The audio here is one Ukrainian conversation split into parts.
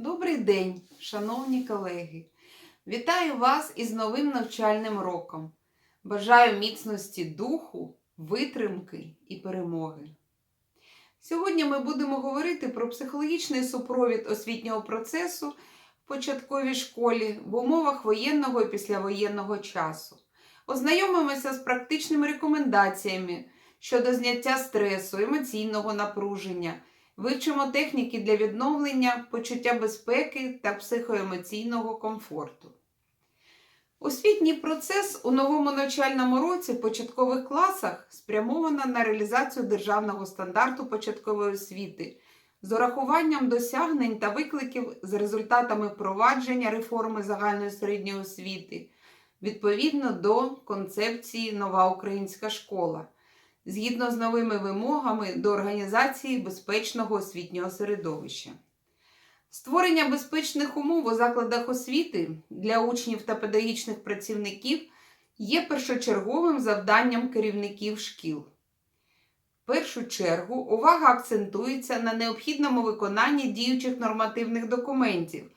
Добрий день, шановні колеги! Вітаю вас із новим навчальним роком. Бажаю міцності духу, витримки і перемоги. Сьогодні ми будемо говорити про психологічний супровід освітнього процесу в початковій школі в умовах воєнного і післявоєнного часу. Ознайомимося з практичними рекомендаціями щодо зняття стресу, емоційного напруження. Вивчимо техніки для відновлення, почуття безпеки та психоемоційного комфорту. Освітній процес у новому навчальному році в початкових класах спрямовано на реалізацію державного стандарту початкової освіти з урахуванням досягнень та викликів з результатами впровадження реформи загальної середньої освіти відповідно до концепції Нова українська школа згідно з новими вимогами до організації безпечного освітнього середовища. Створення безпечних умов у закладах освіти для учнів та педагогічних працівників є першочерговим завданням керівників шкіл. В першу чергу увага акцентується на необхідному виконанні діючих нормативних документів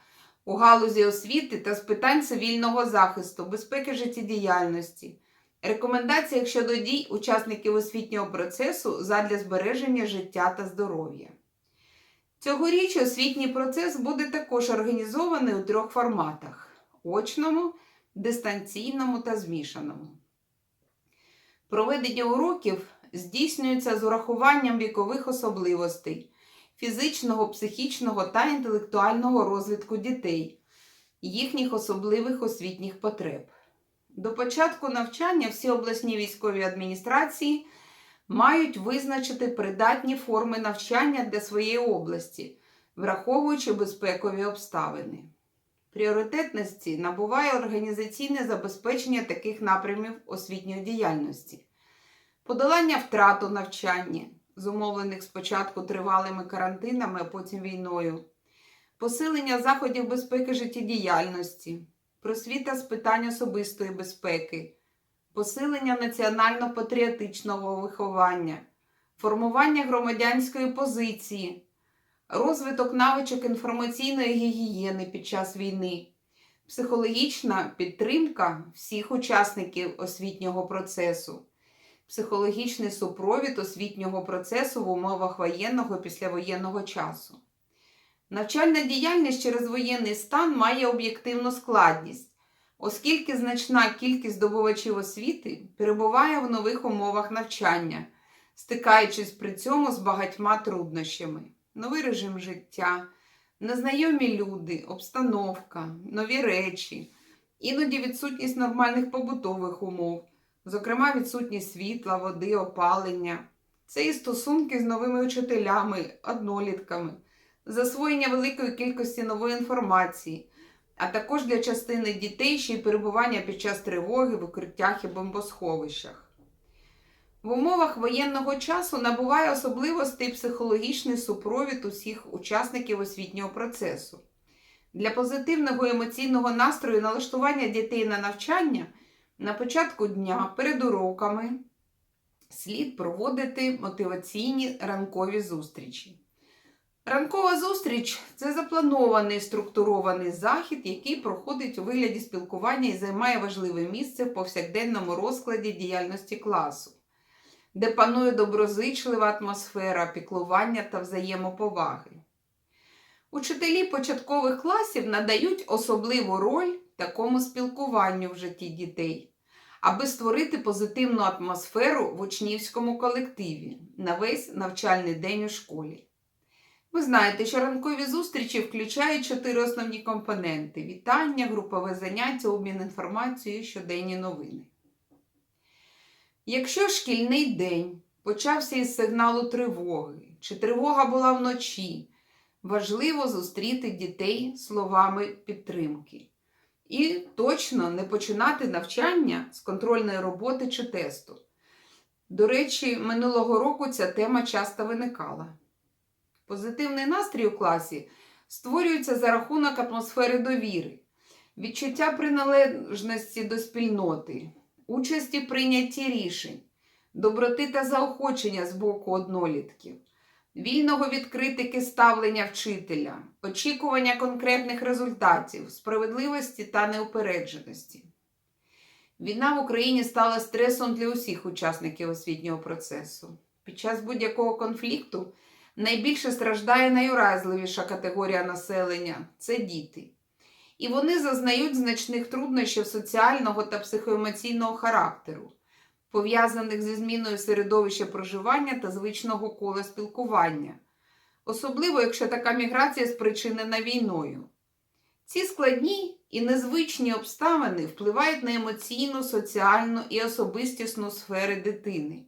у галузі освіти та з питань цивільного захисту, безпеки життєдіяльності, рекомендаціях щодо дій учасників освітнього процесу задля збереження життя та здоров'я. Цьогоріч освітній процес буде також організований у трьох форматах: очному, дистанційному та змішаному. Проведення уроків здійснюється з урахуванням вікових особливостей, фізичного, психічного та інтелектуального розвитку дітей, їхніх особливих освітніх потреб. До початку навчання всі обласні військові адміністрації мають визначити придатні форми навчання для своєї області, враховуючи безпекові обставини. Пріоритетності набуває організаційне забезпечення таких напрямів освітньої діяльності, подолання втрат у навчанні, зумовлених спочатку тривалими карантинами, а потім війною, посилення заходів безпеки життєдіяльності, просвіта з питань особистої безпеки, посилення національно-патріотичного виховання, формування громадянської позиції, розвиток навичок інформаційної гігієни під час війни, психологічна підтримка всіх учасників освітнього процесу, психологічний супровід освітнього процесу в умовах воєнного і післявоєнного часу. Навчальна діяльність через воєнний стан має об'єктивну складність, оскільки значна кількість здобувачів освіти перебуває в нових умовах навчання, стикаючись при цьому з багатьма труднощами: новий режим життя, незнайомі люди, обстановка, нові речі, іноді відсутність нормальних побутових умов, зокрема відсутність світла, води, опалення. Це і стосунки з новими учителями, однолітками засвоєння великої кількості нової інформації, а також для частини дітей ще й перебування під час тривоги в укриттях і бомбосховищах. В умовах воєнного часу набуває особливостей психологічний супровід усіх учасників освітнього процесу. Для позитивного емоційного настрою налаштування дітей на навчання на початку дня перед уроками слід проводити мотиваційні ранкові зустрічі. Ранкова зустріч це запланований структурований захід, який проходить у вигляді спілкування і займає важливе місце в повсякденному розкладі діяльності класу, де панує доброзичлива атмосфера піклування та взаємоповаги. Учителі початкових класів надають особливу роль такому спілкуванню в житті дітей, аби створити позитивну атмосферу в учнівському колективі на весь навчальний день у школі. Ви знаєте, що ранкові зустрічі включають чотири основні компоненти: вітання, групове заняття, обмін інформацією, щоденні новини. Якщо шкільний день почався із сигналу тривоги, чи тривога була вночі, важливо зустріти дітей словами підтримки. І точно не починати навчання з контрольної роботи чи тесту. До речі, минулого року ця тема часто виникала. Позитивний настрій у класі створюється за рахунок атмосфери довіри, відчуття приналежності до спільноти, участі в прийнятті рішень, доброти та заохочення з боку однолітків, вільного від критики ставлення вчителя, очікування конкретних результатів, справедливості та неупередженості. Війна в Україні стала стресом для усіх учасників освітнього процесу. Під час будь-якого конфлікту найбільше страждає найуразливіша категорія населення це діти. І вони зазнають значних труднощів соціального та психоемоційного характеру, пов'язаних зі зміною середовища проживання та звичного кола спілкування, особливо якщо така міграція спричинена війною. Ці складні і незвичні обставини впливають на емоційну, соціальну і особистісну сфери дитини,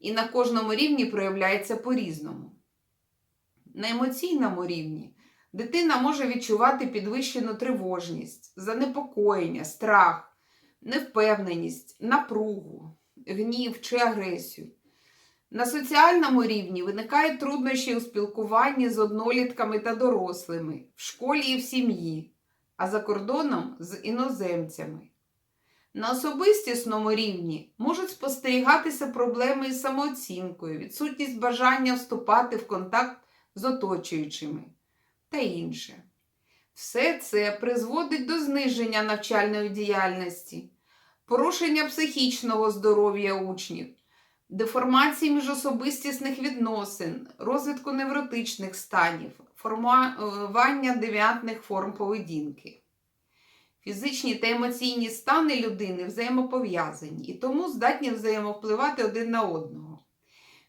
і на кожному рівні проявляється по-різному. На емоційному рівні дитина може відчувати підвищену тривожність, занепокоєння, страх, невпевненість, напругу, гнів чи агресію. На соціальному рівні виникають труднощі у спілкуванні з однолітками та дорослими, в школі і в сім'ї, а за кордоном з іноземцями. На особистісному рівні можуть спостерігатися проблеми із самооцінкою, відсутність бажання вступати в контакт з оточуючими та інше. Все це призводить до зниження навчальної діяльності, порушення психічного здоров'я учнів, деформації міжособистісних відносин, розвитку невротичних станів, формування девіантних форм поведінки. Фізичні та емоційні стани людини взаємопов'язані і тому здатні взаємовпливати один на одного.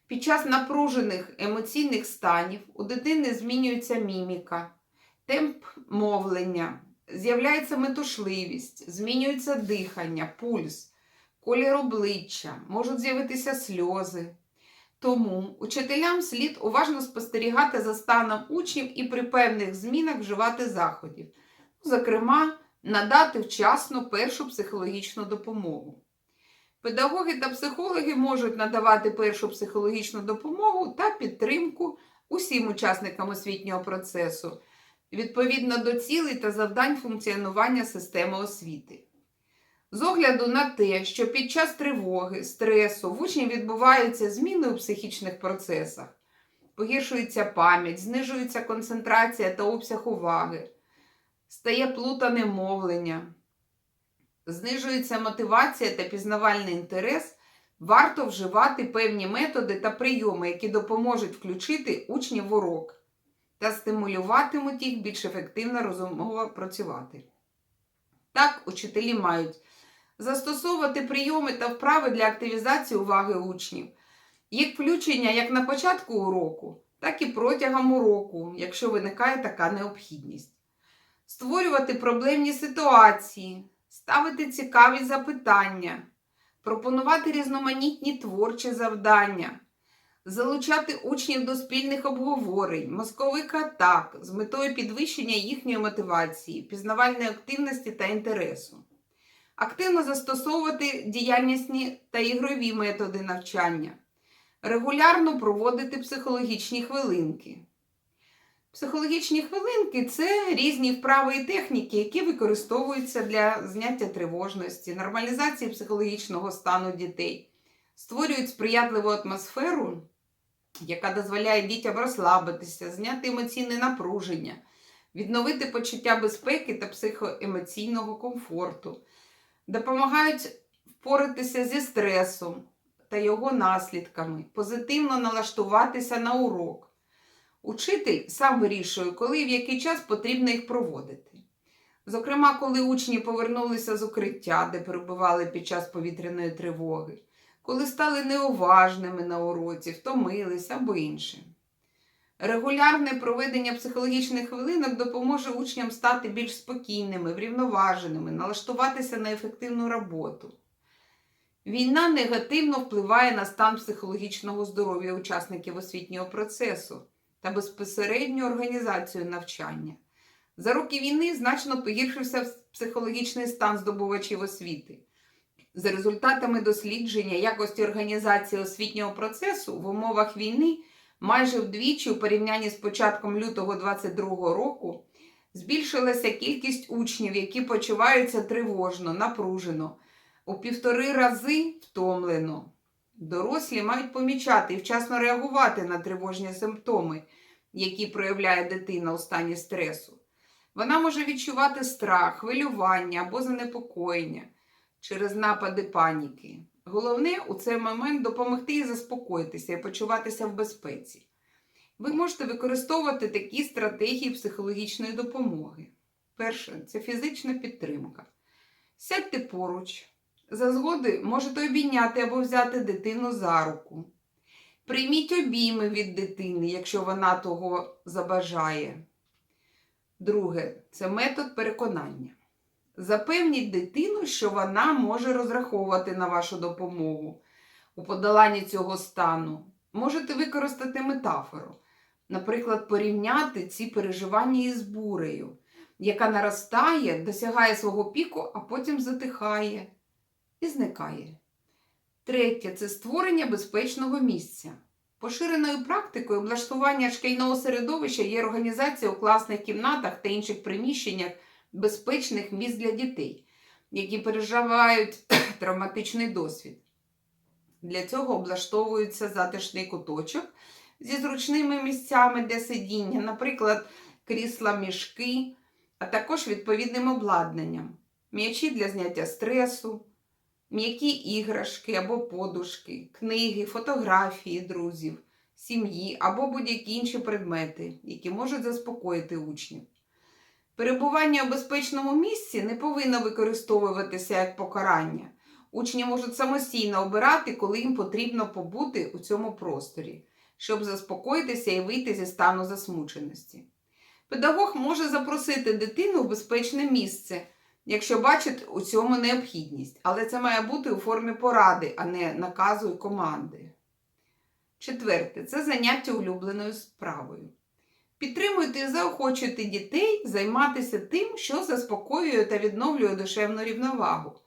Під час напружених емоційних станів у дитини змінюється міміка, темп мовлення, з'являється метушливість, змінюється дихання, пульс, колір обличчя, можуть з'явитися сльози. Тому учителям слід уважно спостерігати за станом учнів і при певних змінах вживати заходів, зокрема, надати вчасно першу психологічну допомогу. Педагоги та психологи можуть надавати першу психологічну допомогу та підтримку усім учасникам освітнього процесу відповідно до цілей та завдань функціонування системи освіти. З огляду на те, що під час тривоги, стресу в учнів відбуваються зміни у психічних процесах, погіршується пам'ять, знижується концентрація та обсяг уваги, стає плутане мовлення, знижується мотивація та пізнавальний інтерес, варто вживати певні методи та прийоми, які допоможуть включити учнів в урок та стимулюватимуть їх більш ефективно розумово працювати. Так, учителі мають застосовувати прийоми та вправи для активізації уваги учнів, їх включення як на початку уроку, так і протягом уроку, якщо виникає така необхідність, створювати проблемні ситуації, ставити цікаві запитання, пропонувати різноманітні творчі завдання. Залучати учнів до спільних обговорень, мозкових атак з метою підвищення їхньої мотивації, пізнавальної активності та інтересу, активно застосовувати діяльнісні та ігрові методи навчання, регулярно проводити психологічні хвилинки. Психологічні хвилинки це різні вправи і техніки, які використовуються для зняття тривожності, нормалізації психологічного стану дітей, створюють сприятливу атмосферу яка дозволяє дітям розслабитися, зняти емоційне напруження, відновити почуття безпеки та психоемоційного комфорту, допомагають впоратися зі стресом та його наслідками, позитивно налаштуватися на урок. Учитель сам вирішує, коли і в який час потрібно їх проводити. Зокрема, коли учні повернулися з укриття, де перебували під час повітряної тривоги коли стали неуважними на уроці, втомились або інше. Регулярне проведення психологічних хвилинок допоможе учням стати більш спокійними, врівноваженими, налаштуватися на ефективну роботу. Війна негативно впливає на стан психологічного здоров'я учасників освітнього процесу та безпосередню організацію навчання. За роки війни значно погіршився психологічний стан здобувачів освіти. За результатами дослідження якості організації освітнього процесу в умовах війни майже вдвічі у порівнянні з початком лютого 2022 року збільшилася кількість учнів, які почуваються тривожно, напружено, у півтори рази втомлено. Дорослі мають помічати і вчасно реагувати на тривожні симптоми, які проявляє дитина у стані стресу. Вона може відчувати страх, хвилювання або занепокоєння через напади паніки. Головне у цей момент допомогти їй заспокоїтися і почуватися в безпеці. Ви можете використовувати такі стратегії психологічної допомоги. Перше це фізична підтримка. Сядьте поруч. За згоди можете обійняти або взяти дитину за руку. Прийміть обійми від дитини, якщо вона того забажає. Друге це метод переконання. Запевніть дитину, що вона може розраховувати на вашу допомогу у подоланні цього стану. Можете використати метафору, наприклад, порівняти ці переживання із бурею, яка наростає, досягає свого піку, а потім затихає і зникає. Третє це створення безпечного місця. Поширеною практикою облаштування шкільного середовища є організація у класних кімнатах та інших приміщеннях безпечних місць для дітей, які переживають травматичний досвід. Для цього облаштовується затишний куточок зі зручними місцями для сидіння, наприклад, крісла мішки, а також відповідним обладнанням, м'ячі для зняття стресу, м'які іграшки або подушки, книги, фотографії друзів, сім'ї або будь-які інші предмети, які можуть заспокоїти учнів. Перебування у безпечному місці не повинно використовуватися як покарання. Учні можуть самостійно обирати, коли їм потрібно побути у цьому просторі, щоб заспокоїтися і вийти зі стану засмученості. Педагог може запросити дитину в безпечне місце, якщо бачить у цьому необхідність, але це має бути у формі поради, а не наказу і команди. Четверте це заняття улюбленою справою. Підтримуйте і заохочуйте дітей займатися тим, що заспокоює та відновлює душевну рівновагу.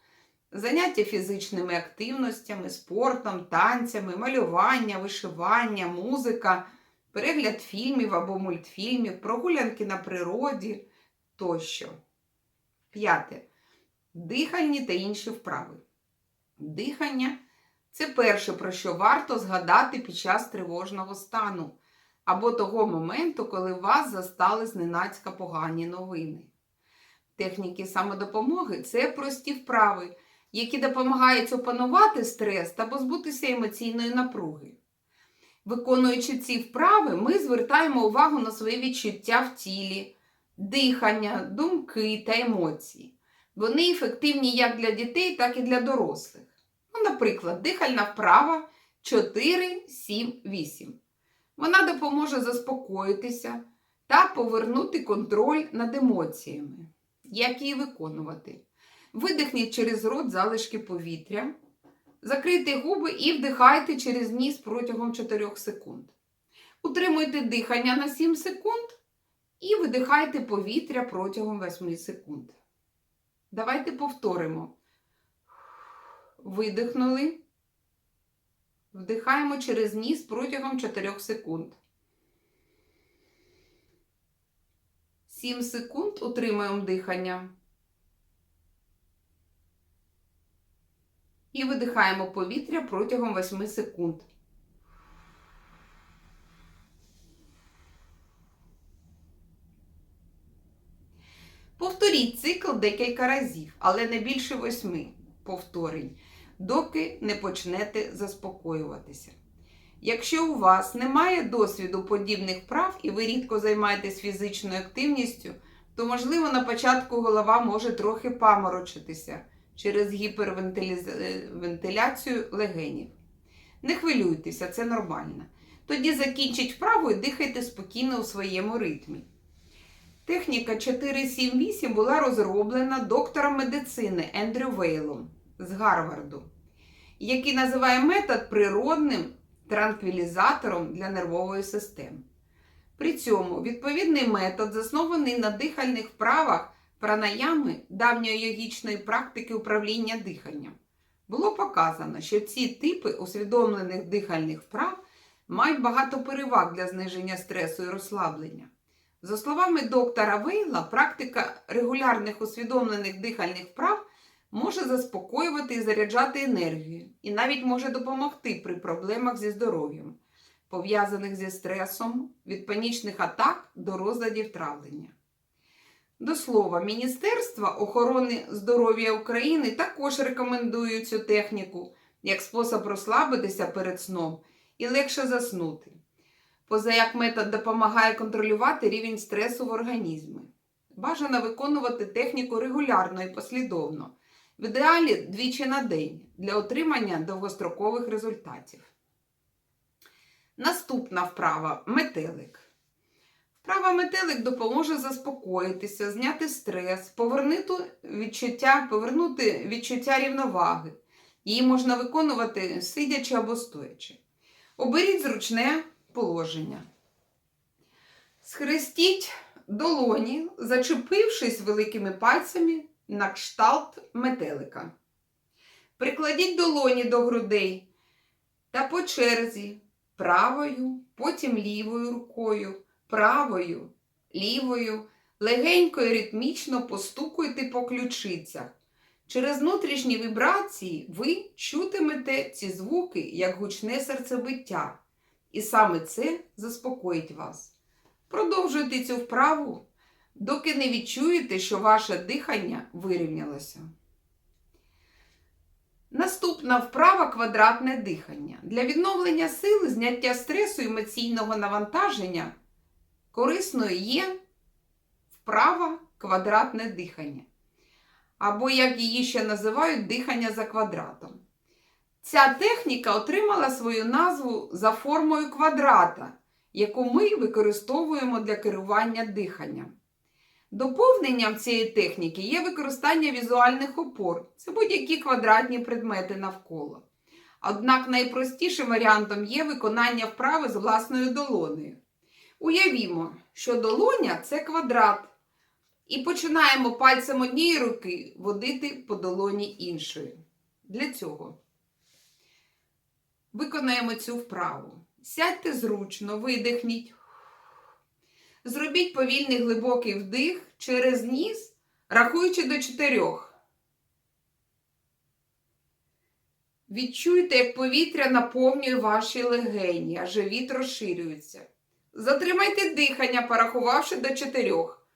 Заняття фізичними активностями, спортом, танцями, малювання, вишивання, музика, перегляд фільмів або мультфільмів, прогулянки на природі тощо. П'яте. Дихальні та інші вправи. Дихання це перше, про що варто згадати під час тривожного стану або того моменту, коли вас застали зненацька погані новини. Техніки самодопомоги це прості вправи, які допомагають опанувати стрес та позбутися емоційної напруги. Виконуючи ці вправи, ми звертаємо увагу на свої відчуття в тілі, дихання, думки та емоції. Вони ефективні як для дітей, так і для дорослих. Ну, наприклад, дихальна вправа 4, 7, 8. Вона допоможе заспокоїтися та повернути контроль над емоціями. Як її виконувати? Видихніть через рот залишки повітря, закрийте губи і вдихайте через ніс протягом 4 секунд. Утримуйте дихання на 7 секунд і видихайте повітря протягом 8 секунд. Давайте повторимо. Видихнули. Вдихаємо через ніс протягом 4 секунд. 7 секунд утримуємо дихання. І видихаємо повітря протягом 8 секунд. Повторіть цикл декілька разів, але не більше восьми повторень, доки не почнете заспокоюватися. Якщо у вас немає досвіду подібних вправ і ви рідко займаєтесь фізичною активністю, то, можливо, на початку голова може трохи паморочитися через гіпервентиляцію легенів. Не хвилюйтеся, це нормально. Тоді закінчіть вправу і дихайте спокійно у своєму ритмі. Техніка 478 була розроблена доктором медицини Ендрю Вейлом з Гарварду, який називає метод природним транквілізатором для нервової системи. При цьому відповідний метод заснований на дихальних вправах пранаями давньої йогічної практики управління диханням. Було показано, що ці типи усвідомлених дихальних вправ мають багато переваг для зниження стресу і розслаблення. За словами доктора Вейла, практика регулярних усвідомлених дихальних вправ може заспокоювати і заряджати енергію, і навіть може допомогти при проблемах зі здоров'ям, пов'язаних зі стресом, від панічних атак до розладів травлення. До слова, Міністерство охорони здоров'я України також рекомендує цю техніку як спосіб розслабитися перед сном і легше заснути. Поза як метод допомагає контролювати рівень стресу в організмі. Бажано виконувати техніку регулярно і послідовно, в ідеалі двічі на день для отримання довгострокових результатів. Наступна вправа метелик. Вправа метелик допоможе заспокоїтися, зняти стрес, повернути відчуття, повернути відчуття рівноваги. Її можна виконувати сидячи або стоячи. Оберіть зручне положення. Схрестіть долоні, зачепившись великими пальцями на кшталт метелика. Прикладіть долоні до грудей та по черзі правою, потім лівою рукою, правою, лівою, легенько і ритмічно постукуйте по ключицях. Через внутрішні вібрації ви чутимете ці звуки як гучне серцебиття, і саме це заспокоїть вас. Продовжуйте цю вправу, доки не відчуєте, що ваше дихання вирівнялося. Наступна вправа квадратне дихання. Для відновлення сили, зняття стресу і емоційного навантаження корисною є вправа квадратне дихання. Або, як її ще називають, дихання за квадратом. Ця техніка отримала свою назву за формою квадрата, яку ми використовуємо для керування диханням. Доповненням цієї техніки є використання візуальних опор. Це будь-які квадратні предмети навколо. Однак найпростішим варіантом є виконання вправи з власною долонею. Уявімо, що долоня це квадрат. І починаємо пальцем однієї руки водити по долоні іншої. Для цього виконаємо цю вправу. Сядьте зручно, видихніть. Зробіть повільний глибокий вдих через ніс, рахуючи до чотирьох. Відчуйте, як повітря наповнює ваші легені, а живіт розширюється. Затримайте дихання, порахувавши до чотирьох.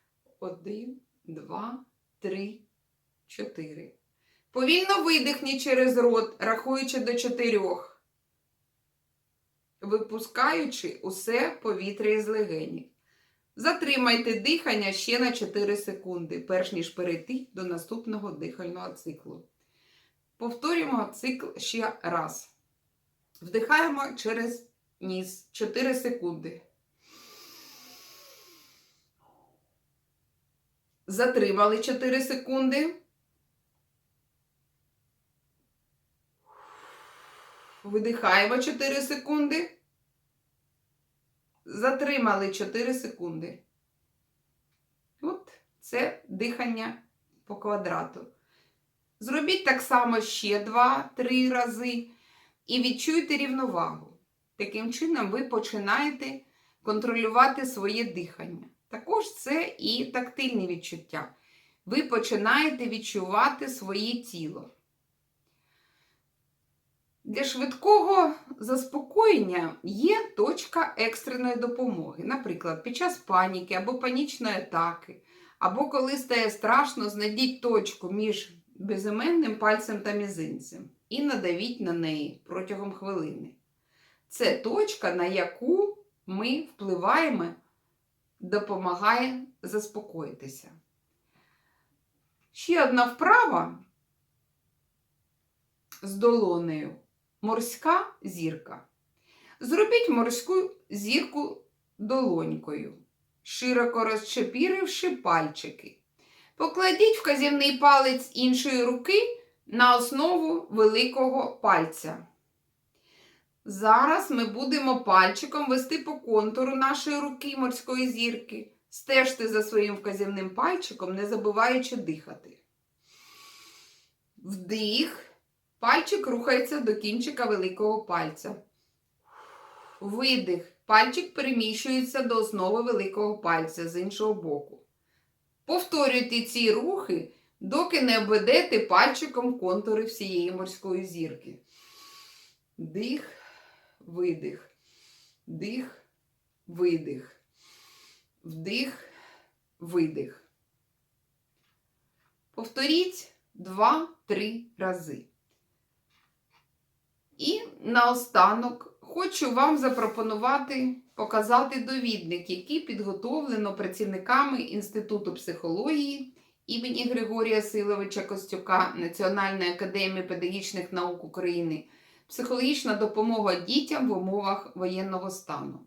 Один, два, три, чотири. Повільно видихніть через рот, рахуючи до чотирьох, випускаючи усе повітря із легенів. Затримайте дихання ще на 4 секунди, перш ніж перейти до наступного дихального циклу. Повторюємо цикл ще раз. Вдихаємо через ніс 4 секунди. Затримали 4 секунди. Видихаємо 4 секунди. Затримали 4 секунди. От це дихання по квадрату. Зробіть так само ще 2-3 рази і відчуйте рівновагу. Таким чином, ви починаєте контролювати своє дихання. Також це і тактильні відчуття. Ви починаєте відчувати своє тіло. Для швидкого заспокоєння є точка екстреної допомоги. Наприклад, під час паніки або панічної атаки, або коли стає страшно, знайдіть точку між безіменним пальцем та мізинцем і надавіть на неї протягом хвилини. Це точка, на яку ми впливаємо, допомагає заспокоїтися. Ще одна вправа з долонею. Морська зірка. Зробіть морську зірку долонькою, широко розчепіривши пальчики. Покладіть вказівний палець іншої руки на основу великого пальця. Зараз ми будемо пальчиком вести по контуру нашої руки морської зірки. Стежте за своїм вказівним пальчиком, не забуваючи дихати. Вдих. Пальчик рухається до кінчика великого пальця. Видих. Пальчик переміщується до основи великого пальця з іншого боку. Повторюйте ці рухи доки не обведете пальчиком контури всієї морської зірки. Дих, видих, дих, видих, вдих, видих. Повторіть 2-3 рази. І наостанок хочу вам запропонувати показати довідник, який підготовлено працівниками Інституту психології імені Григорія Силовича Костюка Національної академії педагогічних наук України. Психологічна допомога дітям в умовах воєнного стану.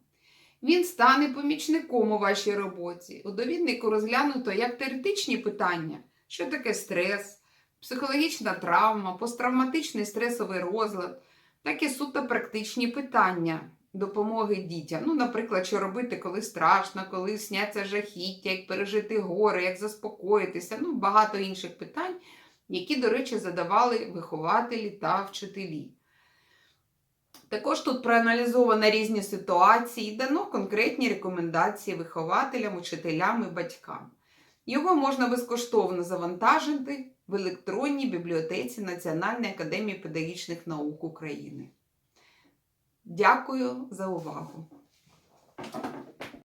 Він стане помічником у вашій роботі. У довіднику розглянуто як теоретичні питання, що таке стрес, психологічна травма, посттравматичний стресовий розлад, так і суто практичні питання допомоги дітям. Ну, наприклад, що робити, коли страшно, коли сняться жахіття, як пережити горе, як заспокоїтися, ну, багато інших питань, які, до речі, задавали вихователі та вчителі. Також тут проаналізовано різні ситуації, дано конкретні рекомендації вихователям, учителям і батькам. Його можна безкоштовно завантажити в електронній бібліотеці Національної академії педагогічних наук України. Дякую за увагу!